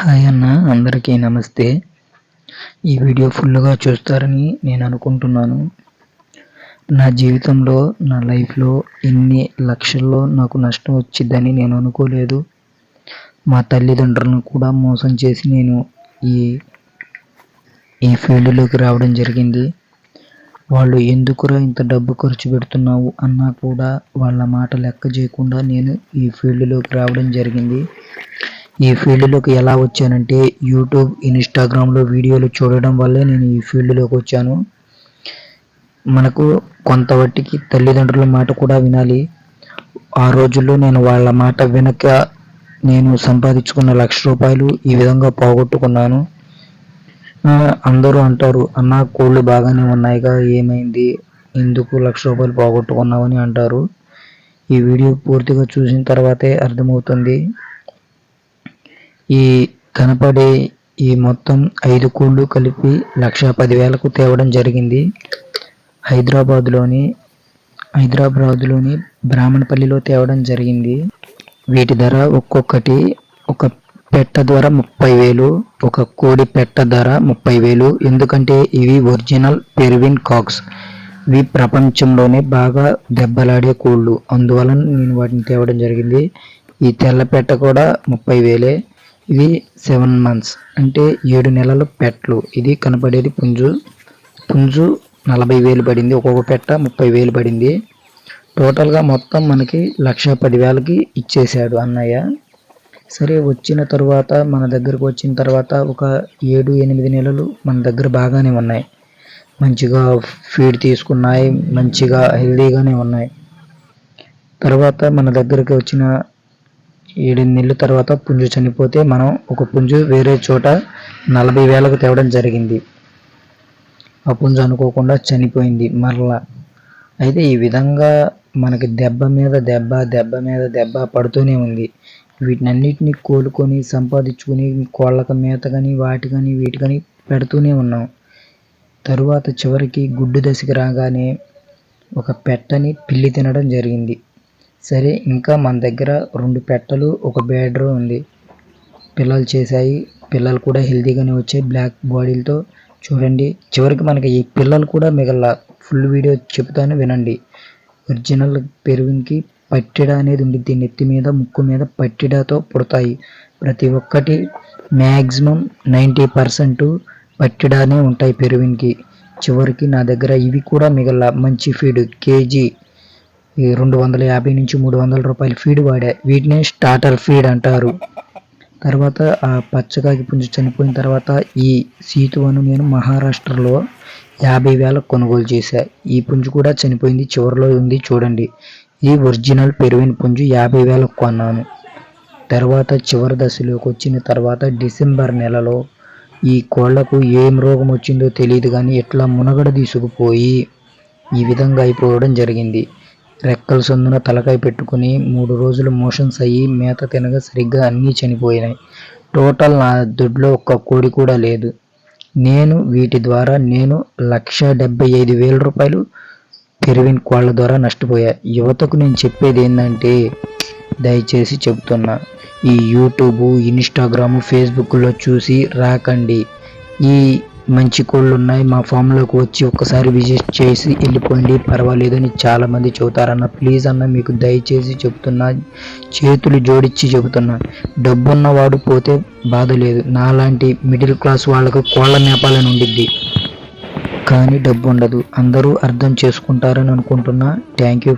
Hi అన్న అందరికీ నమస్తే. ఈ వీడియో ఫుల్గా చూస్తారని నేను అనుకుంటున్నాను. నా జీవితంలో నా లైఫ్లో ఇన్ని లక్షల్లో నాకు నష్టం వచ్చిందని నేను అనుకోలేదు. మా తల్లిదండ్రులను కూడా మోసం చేసి నేను ఈ ఈ ఫీల్డ్లోకి రావడం జరిగింది. వాళ్ళు ఎందుకురా ఇంత డబ్బు ఖర్చు పెడుతున్నావు అన్నా కూడా వాళ్ళ మాట లెక్క చేయకుండా నేను ఈ ఫీల్డ్లోకి రావడం జరిగింది. ఈ ఫీల్డ్లోకి ఎలా వచ్చానంటే యూట్యూబ్ ఇన్స్టాగ్రామ్లో వీడియోలు చూడడం వల్లే నేను ఈ ఫీల్డ్లోకి వచ్చాను. మనకు కొంతవట్టికి తల్లిదండ్రుల మాట కూడా వినాలి. ఆ రోజుల్లో నేను వాళ్ళ మాట వెనక నేను సంపాదించుకున్న లక్ష రూపాయలు ఈ విధంగా పోగొట్టుకున్నాను. అందరూ అంటారు అన్న కోళ్ళు బాగానే ఉన్నాయిగా ఏమైంది? ఎందుకు లక్ష రూపాయలు పోగొట్టుకున్నామని అంటారు. ఈ వీడియో పూర్తిగా చూసిన తర్వాతే అర్థమవుతుంది. ఈ కనపడే ఈ మొత్తం ఐదు కోళ్ళు కలిపి లక్ష పదివేలకు తేవడం జరిగింది. హైదరాబాద్లోని హైదరాబాద్లోని బ్రాహ్మణపల్లిలో తేవడం జరిగింది. వీటి ధర ఒక్కొక్కటి ఒక పెట్ట ధర ముప్పై వేలు ఒక కోడి పెట్ట ధర ముప్పై వేలు. ఎందుకంటే ఇవి ఒరిజినల్ పెరివిన్ కాక్స్. ఇవి ప్రపంచంలోనే బాగా దెబ్బలాడే కోళ్ళు. అందువలన నేను వాటిని తేవడం జరిగింది. ఈ తెల్ల పెట్ట కూడా ముప్పై వేలే. ఇవి సెవెన్ మంత్స్ అంటే ఏడు నెలల పెట్టలు. ఇది కనపడేది పుంజు. పుంజు నలభై వేలు పడింది. ఒక్కొక్క పెట్ట ముప్పై వేలు పడింది. టోటల్గా మొత్తం మనకి లక్ష పదివేలకి ఇచ్చేశాడు అన్నయ్య. సరే వచ్చిన తర్వాత మన దగ్గరకు వచ్చిన తర్వాత ఒక ఏడు ఎనిమిది నెలలు మన దగ్గర బాగానే ఉన్నాయి. మంచిగా ఫీడ్ తీసుకున్నాయి. మంచిగా హెల్దీగానే ఉన్నాయి. తర్వాత మన దగ్గరికి వచ్చిన ఏడెనిమిది నెలల తర్వాత పుంజు చనిపోతే మనం ఒక పుంజు వేరే చోట నలభై వేలకు తేవడం జరిగింది. ఆ పుంజు అనుకోకుండా చనిపోయింది మరలా. అయితే ఈ విధంగా మనకి దెబ్బ మీద దెబ్బ దెబ్బ మీద దెబ్బ పడుతూనే ఉంది. వీటినన్నిటిని కోలుకొని సంపాదించుకుని కోళ్ళకు మేత కానీ వాటి కానీ వీటి కానీ పెడుతూనే ఉన్నాం. తరువాత చివరికి గుడ్డు దశకి రాగానే ఒక పెట్టని పిల్లి తినడం జరిగింది. సరే ఇంకా మన దగ్గర రెండు పెట్టలు ఒక బేడరు ఉంది. పిల్లలు చేశాయి. పిల్లలు కూడా హెల్తీగానే వచ్చాయి. బ్లాక్ బాడీలతో చూడండి. చివరికి మనకి ఈ పిల్లలు కూడా మిగల ఫుల్ వీడియో చెప్తాను వినండి. ఒరిజినల్ పెరుగుకి పట్టిడ అనేది ఉండిద్ది నెత్తి మీద ముక్కు మీద పట్టిడతో పుడతాయి. ప్రతి ఒక్కటి మ్యాక్సిమం నైంటీ పర్సెంట్ పట్టిడానే ఉంటాయి పెరువిన్కి చివరికి నా దగ్గర ఇవి కూడా మిగల మంచి ఫీడ్ కేజీ ఈ రెండు వందల యాభై నుంచి మూడు వందల రూపాయల ఫీడ్ వాడా. వీటినే స్టార్టర్ ఫీడ్ అంటారు. తర్వాత ఆ పచ్చకాకి పుంజు చనిపోయిన తర్వాత ఈ సీతువను నేను మహారాష్ట్రలో యాభై వేలకు కొనుగోలు చేశా. ఈ పుంజు కూడా చనిపోయింది చివరిలో ఉంది చూడండి. ఈ ఒరిజినల్ పెరువిన్ పుంజు యాభై వేలకు కొన్నాను. తర్వాత చివరి దశలోకి వచ్చిన తర్వాత డిసెంబర్ నెలలో ఈ కోళ్ళకు ఏం రోగం వచ్చిందో తెలియదు కానీ ఎట్లా మునగడ తీసుకుపోయి ఈ విధంగా అయిపోవడం జరిగింది. రెక్కల సొందున తలకాయ పెట్టుకుని మూడు రోజులు మోషన్స్ అయ్యి మేత తినగా సరిగ్గా అన్నీ చనిపోయినాయి. టోటల్ నా దొడ్లో ఒక్క కోడి కూడా లేదు. నేను వీటి ద్వారా నేను లక్ష డెబ్బై ఐదు వేల రూపాయలు పెరివిన్ కోళ్ళ ద్వారా నష్టపోయా. యువతకు నేను చెప్పేది ఏంటంటే దయచేసి చెబుతున్నా ఈ యూట్యూబ్ ఇన్స్టాగ్రాము ఫేస్బుక్లో చూసి రాకండి. ఈ మంచి కోళ్ళు ఉన్నాయి. మా ఫామ్లోకి వచ్చి ఒక్కసారి విజిట్ చేసి వెళ్ళిపోండి. పర్వాలేదని చాలామంది చెబుతారన్న ప్లీజ్ అన్న మీకు దయచేసి చెబుతున్నా చేతులు జోడించి చెబుతున్నా. డబ్బున్నవాడు పోతే బాధ లేదు. నాలాంటి మిడిల్ క్లాస్ వాళ్ళకు కోళ్ళ మేపాలని ఉండిద్ది. కానీ డబ్బు ఉండదు అందరూ అర్థం చేసుకుంటారని అనుకుంటున్నా. Thank you